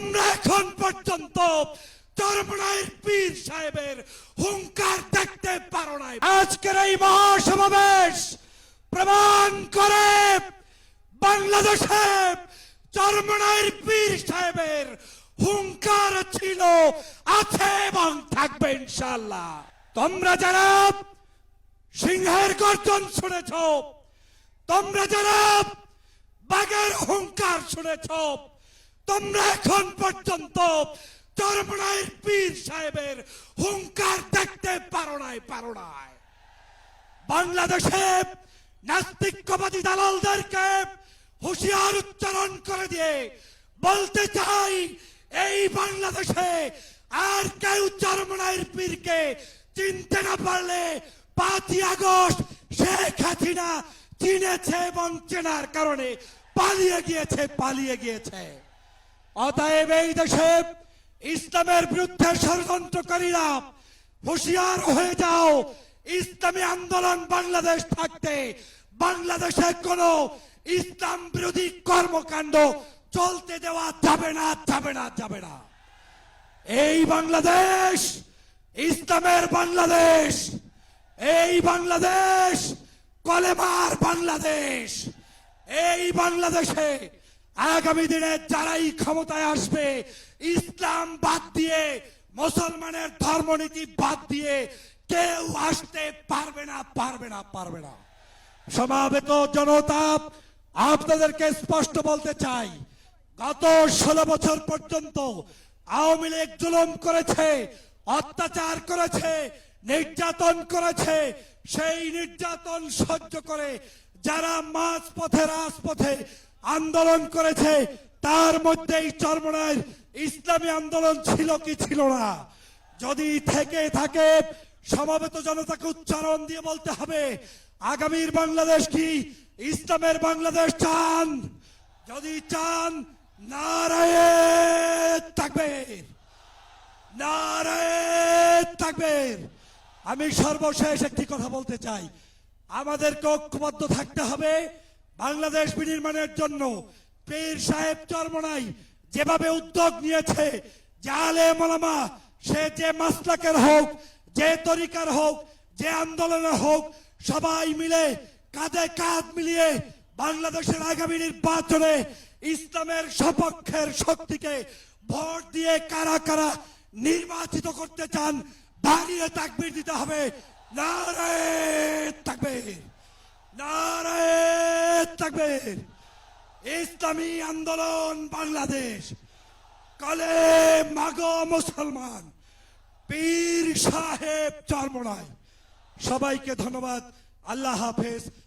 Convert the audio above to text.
তোমরা এখন পর্যন্ত হুঙ্কার দেখতে পারো নাই। আজকের এই মহাসমাবেশ প্রমাণ করে বাংলাদেশে পীর সাহেবের হুঙ্কার ছিল, আছে এবং থাকবে ইনশাল্লাহ তোমরা যারা সিংহের গর্জন শুনেছ, তোমরা যারা বাঘের হুঙ্কার শুনেছ তোমরা এখন পর্যন্ত চরমনায়ের পীর সাহেবের হুঙ্কার দেখতে পারো নাই পারো নাই। বাংলাদেশে নাস্তিকবাদী দালালদেরকে হুঁশিয়ার উচ্চারণ করে দিয়ে বলতে চাই, এই বাংলাদেশে আর কেউ চরমনায়ের পীরকে চিনতে না পারলে পাঁচই আগস্ট শেখ হাসিনা চিনেছে এবং চেনার কারণে পালিয়ে গিয়েছে পালিয়ে গিয়েছে। অতএব এই দেশে ইসলামের বিরুদ্ধে ষড়যন্ত্রকারীরা হুঁশিয়ার হয়ে যাও। ইসলামী আন্দোলন বাংলাদেশ থাকতে বাংলাদেশে কোন ইসলাম বিরোধী কর্মকাণ্ড চলতে দেওয়া যাবে না যাবে না যাবে না। এই বাংলাদেশ, ইসলামের বাংলাদেশ, এই বাংলাদেশ, কলেমার বাংলাদেশ, এই বাংলাদেশে আগামী দিনে যারাই ক্ষমতায় আসবে, ইসলাম বাদ দিয়ে, মুসলমানের ধর্মনীতি বাদ দিয়ে কেউ আসতে পারবে না পারবে না পারবে না। সমাবেত জনতা, আপনাদেরকে স্পষ্ট বলতে চাই, গত ষোলো বছর পর্যন্ত আওয়ামী লীগ জুলুম করেছে, অত্যাচার করেছে, নির্যাতন করেছে, সেই নির্যাতন সহ্য করে যারা মাঝ পথে রাজপথে আন্দোলন করেছে, তার মধ্যেই চরমনায় ইসলামী আন্দোলন ছিল কি ছিল না? যদি থেকে থাকে, সমাবেত জনতাকে উচ্চারণ দিয়ে বলতে হবে, আগামীর বাংলাদেশ কি ইসলামের বাংলাদেশ চান? যদি চান, নারায়ণ থাকবে। নারায়ণ থাকবে। আমি সর্বশেষ একটি কথা বলতে চাই। আমাদেরকে ঐক্যবদ্ধ থাকতে হবে বাংলাদেশ বিনির্মাণের জন্য। পীর সাহেব চরমনাই যেভাবে উদ্যোগ নিয়েছে, যে আলে মালামা, সে যে মাসলাকের হোক, যে তরিকার হোক, যে আন্দোলনের হোক, সবাই মিলে কাঁধে কাঁধ মিলিয়ে বাংলাদেশের আগামী নির্বাচনে ইসলামের সপক্ষের শক্তিকে ভোট দিয়ে কারা কারা নির্বাচিত করতে চান দাঁড়িয়ে তাকবির দিতে হবে। নারায়ণ! তাকবীর নারায় তাকবীর ইসলামী আন্দোলন বাংলাদেশ। কলে মাগ মুসলমান, পীর সাহেব চরমনায়। সবাইকে ধন্যবাদ। আল্লাহ হাফেজ।